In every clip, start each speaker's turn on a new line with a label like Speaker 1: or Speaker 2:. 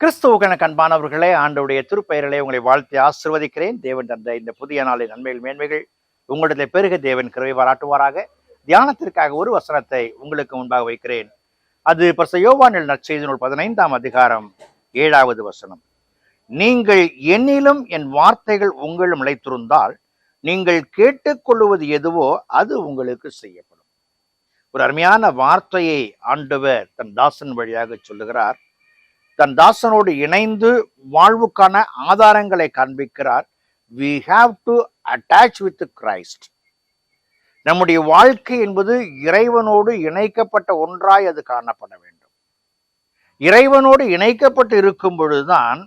Speaker 1: கிறிஸ்துவுக்கன கண்பானவர்களே ஆண்டவுடைய திருப்பெயர்களை உங்களை வாழ்த்தி ஆசிர்வதிக்கிறேன். தேவன் தந்த இந்த புதிய நாளின் நன்மைகள் மேன்மைகள் உங்களிடத்தில் பெருக தேவன் கிருவை பாராட்டுவாராக. தியானத்திற்காக ஒரு வசனத்தை உங்களுக்கு முன்பாக வைக்கிறேன். அது பரிச யோவானில் நற்செய்தி நூல் பதினைந்தாம் அதிகாரம் ஏழாவது வசனம். நீங்கள் என்னிலும் என் வார்த்தைகள் உங்களும் நிலைத்திருந்தால் நீங்கள் கேட்டுக்கொள்வது எதுவோ அது உங்களுக்கு செய்யப்படும். ஒரு அருமையான வார்த்தையை ஆண்டவர் தன் தாசன் வழியாக சொல்லுகிறார். தன் தாசனோடு இணைந்து வாழ்வுக்கான ஆதாரங்களை காண்பிக்கிறார். We have to attach with Christ நம்முடைய வாழ்க்கை என்பது இறைவனோடு இணைக்கப்பட்ட ஒன்றாய் அது காணப்பட வேண்டும். இறைவனோடு இணைக்கப்பட்டு இருக்கும் பொழுதுதான்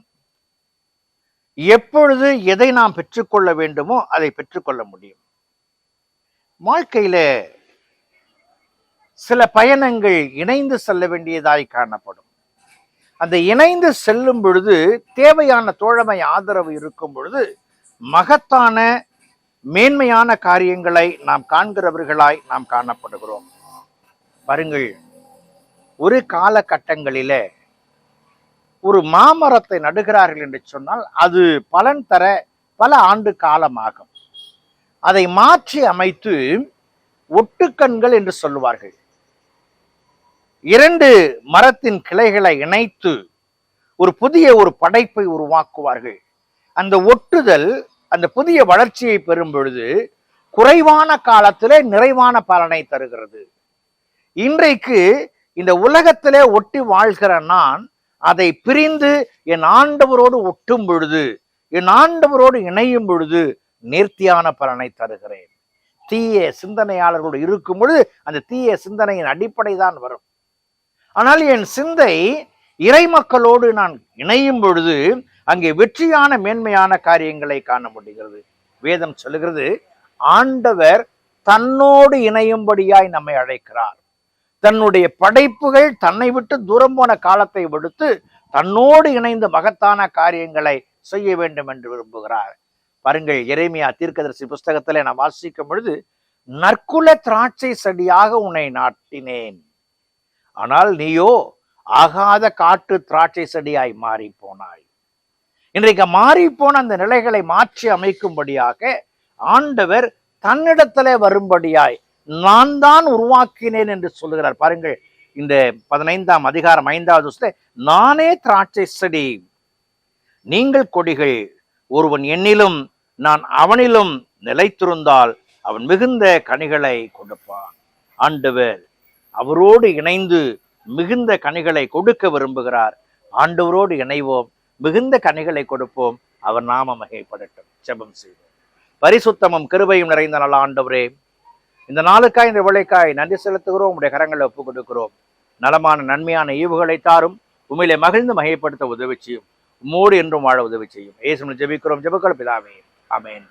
Speaker 1: எப்பொழுது எதை நாம் பெற்றுக்கொள்ள வேண்டுமோ அதை பெற்றுக்கொள்ள முடியும். வாழ்க்கையில சில பயணங்கள் இணைந்து செல்ல வேண்டியதாய் காணப்படும். அந்த இணைந்து செல்லும் பொழுது தேவையான தோழமை ஆதரவு இருக்கும் பொழுது மகத்தான மேன்மையான காரியங்களை நாம் காண்கிறவர்களாய் நாம் காணப்படுகிறோம். பாருங்கள் ஒரு காலகட்டங்களில ஒரு மாமரத்தை நடுகிறார்கள் என்று சொன்னால் அது பலன் தர பல ஆண்டு காலமாகும். அதை மாற்றி அமைத்து ஒட்டுக்கண்கள் என்று சொல்லுவார்கள். இரண்டு மரத்தின் கிளைகளை இணைத்து ஒரு புதிய ஒரு படைப்பை உருவாக்குவார்கள். அந்த ஒட்டுதல் அந்த புதிய வளர்ச்சியை பெறும் பொழுது குறைவான காலத்திலே நிறைவான பலனை தருகிறது. இன்றைக்கு இந்த உலகத்திலே ஒட்டி வாழ்கிற நான் அதை பிரிந்து என் ஆண்டவரோடு ஒட்டும் பொழுது என் ஆண்டவரோடு இணையும் பொழுது நேர்த்தியான பலனை தருகிறேன். தீய சிந்தனையாளர்களோடு இருக்கும் பொழுது அந்த தீய சிந்தனையின் அடிப்படை தான் வரும். ஆனால் என் சிந்தை இறை மக்களோடு நான் இணையும் பொழுது அங்கே வெற்றியான மேன்மையான காரியங்களை காண முடிகிறது. வேதம் சொல்லுகிறது ஆண்டவர் தன்னோடு இணையும்படியாய் நம்மை அழைக்கிறார். தன்னுடைய படைப்புகள் தன்னை விட்டு தூரம் போன காலத்தை விடுத்து தன்னோடு இணைந்த மகத்தான காரியங்களை செய்ய வேண்டும் என்று விரும்புகிறார். பாருங்கள் இறைமையா தீர்க்கதரிசி புஸ்தகத்தில் நான் வாசிக்கும் பொழுது நற்குல திராட்சை செடியாக உன்னை நாட்டினேன். ஆனால் நீயோ ஆகாத காட்டு திராட்சை செடியாய் மாறி போனாய் இன்றைக்கு மாறி போன அந்த நிலைகளை மாற்றி அமைக்கும்படியாக ஆண்டவர் தன்னிடத்திலே வரும்படியாய் நான் தான் உருவாக்கினேன் என்று சொல்லுகிறார். பாருங்கள் இந்த பதினைந்தாம் அதிகாரம் ஐந்தாவது நானே திராட்சை செடி நீங்கள் கொடிகள் ஒருவன் என்னிலும் நான் அவனிலும் நிலைத்திருந்தால் அவன் மிகுந்த கனிகளை கொடுப்பான். ஆண்டவர் அவரோடு இணைந்து மிகுந்த கனிகளை கொடுக்க விரும்புகிறார். ஆண்டவரோடு இணைவோம். மிகுந்த கனிகளை கொடுப்போம். அவர் நாம மகைப்படட்டும் ஜெபம் செய்வோம். பரிசுத்தமும் கிருபையும் நிறைந்த நல்ல ஆண்டவரே. இந்த நாளுக்காய் இந்த விளைக்காய் நன்றி செலுத்துகிறோம். உடைய கரங்களை ஒப்புக் கொடுக்கிறோம். நலமான நன்மையான ஈவுகளை தாரும். உண்மையிலே மகிழ்ந்து மகைப்படுத்த உதவி செய்யும். உம்மோடு என்றும் வாழ உதவி செய்யும். ஏசுமன் ஜெபிக்கிறோம். ஜெபக்கள் பிதாமே அமேன்